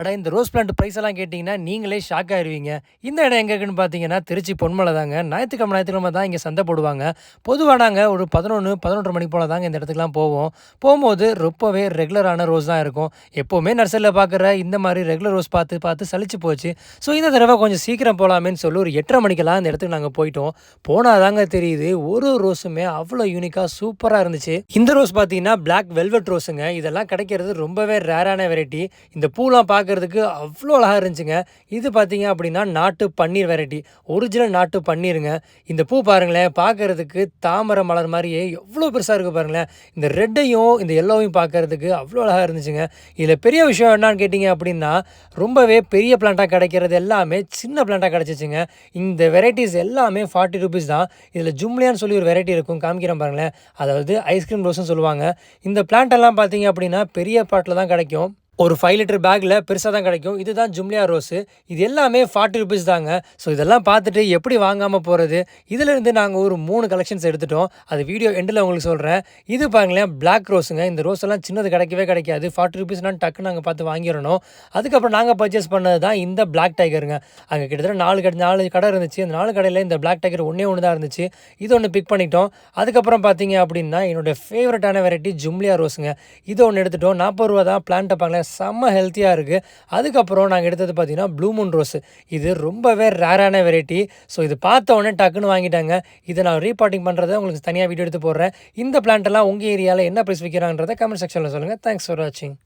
அடா இந்த rose plant price எல்லாம் கேட்டிங்கன்னா நீங்களே ஷாக் ஆயிடுவீங்க இந்த இடம் எங்கே இருக்குன்னு பார்த்தீங்கன்னா திருச்சி பொன்மலை தாங்க ஞாயிற்றுக்கிழமை ஞாயிற்றுக்கிழமை தான் இங்கே சந்தை போடுவாங்க. பொதுவாக நாங்கள் ஒரு பதினொன்று பதினொன்றரை மணி போல தாங்க இந்த இடத்துக்குலாம் போவோம். போகும்போது ரொம்பவே ரெகுலரான ரோஸ் தான் இருக்கும். எப்போவுமே நர்சரியில் பார்க்குற இந்த மாதிரி ரெகுலர் ரோஸ் பார்த்து பார்த்து சலிச்சு போச்சு. ஸோ இந்த தடவை கொஞ்சம் சீக்கிரம் போகலாமேன்னு சொல்லி ஒரு எட்டரை மணிக்கெல்லாம் இந்த இடத்துக்கு நாங்கள் போயிட்டோம். போனால் தாங்க தெரியுது ஒரு ரோஸுமே அவ்வளோ யூனிக்காக சூப்பராக இருந்துச்சு. இந்த ரோஸ் பார்த்தீங்கன்னா பிளாக் வெல்வெட் ரோஸுங்க. இதெல்லாம் கிடைக்கிறது ரொம்பவே ரேரான வெரைட்டி இந்த பூலாம் பார்க்குறதுக்கு அவ்வளோ அழகாக இருந்துச்சுங்க. இது பார்த்தீங்க அப்படின்னா நாட்டு பன்னீர் வெரைட்டி ஒரிஜினல் நாட்டு பன்னீருங்க. இந்த பூ பாருங்களேன் பார்க்கறதுக்கு தாமரை மலர் மாதிரியே எவ்வளோ பெருசாக இருக்குது பாருங்களேன். இந்த ரெட்டையும் இந்த எல்லோவையும் பார்க்கறதுக்கு அவ்வளோ அழகாக இருந்துச்சுங்க. இதில் பெரிய விஷயம் என்னன்னு கேட்டிங்க அப்படின்னா ரொம்பவே பெரிய பிளான்ட்டாக கிடைக்கிறது எல்லாமே சின்ன பிளான்ட்டாக கிடச்சிச்சுங்க. இந்த வெரைட்டிஸ் எல்லாமே ஃபார்ட்டி ருபீஸ் தான். இதில் ஜும்லியான்னு சொல்லி ஒரு வெரைட்டி இருக்கும் காமிக்கிறேன் பாருங்களேன். அதாவது ஐஸ்கிரீம் ரோஸ்ன்னு சொல்லுவாங்க. இந்த பிளான்ட் எல்லாம் பார்த்தீங்க அப்படின்னா பெரிய பாட்டில் தான் கிடைக்கும். ஒரு ஃபைவ் லிட்டர் பேக்கில் பெருசாக தான் கிடைக்கும். இதுதான் ஜும்லியா ரோஸு. இது எல்லாமே ஃபார்ட்டி ருபீஸ் தாங்க. ஸோ இதெல்லாம் பார்த்துட்டு எப்படி வாங்காமல் போகிறது இதிலிருந்து நாங்கள் ஒரு மூணு கலெக்ஷன்ஸ் எடுத்துட்டோம். அது வீடியோ எண்டில் உங்களுக்கு சொல்கிறேன் இது பாருங்களேன் பிளாக் ரோஸுங்க. இந்த ரோஸ் எல்லாம் சின்னது கிடைக்கவே கிடைக்காது. ஃபார்ட்டி ருபீஸ்னால் டக்கு நாங்கள் பார்த்து வாங்கிடணும். அதுக்கப்புறம் நாங்கள் பர்ச்சேஸ் பண்ணது தான் இந்த பிளாக் டைகருங்க அங்கே கிட்டத்தட்ட நாலு கடை நாலு கடை இருந்துச்சு. அந்த நாலு கடையில் இந்த பிளாக் டைகர் ஒன்றே ஒன்று தான் இருந்துச்சு. இது ஒன்று பிக் பண்ணிட்டோம். அதுக்கப்புறம் பார்த்தீங்க அப்படின்னா என்னோடய ஃபேவரட்டான வெரைட்டி ஜும்லியா ரோஸுங்க. இது ஒன்று எடுத்துட்டோம். நாற்பது ரூபா தான். பிளான்ட்டை பாருங்களேன் செம்ம ஹெல்த்தியாக இருக்குது அதுக்கப்புறம் நாங்கள் எடுத்தது பார்த்தீங்கன்னா ப்ளூ மூன் ரோஸ் இது ரொம்பவே ரேரான வெரைட்டி ஸோ இது பார்த்த உடனே டக்குன்னு வாங்கிட்டாங்க. இதை நான் ரீபார்ட்டிங் பண்ணுறதை உங்களுக்கு தனியாக வீடியோ எடுத்து போடுறேன். இந்த plant எல்லாம் உங்கள் ஏரியாவில் என்ன ப்ரைஸ் விற்கிறாங்கன்றதை கமெண்ட் செக்ஷனில் சொல்லுங்கள் தேங்க்ஸ் ஃபார் வாட்சிங்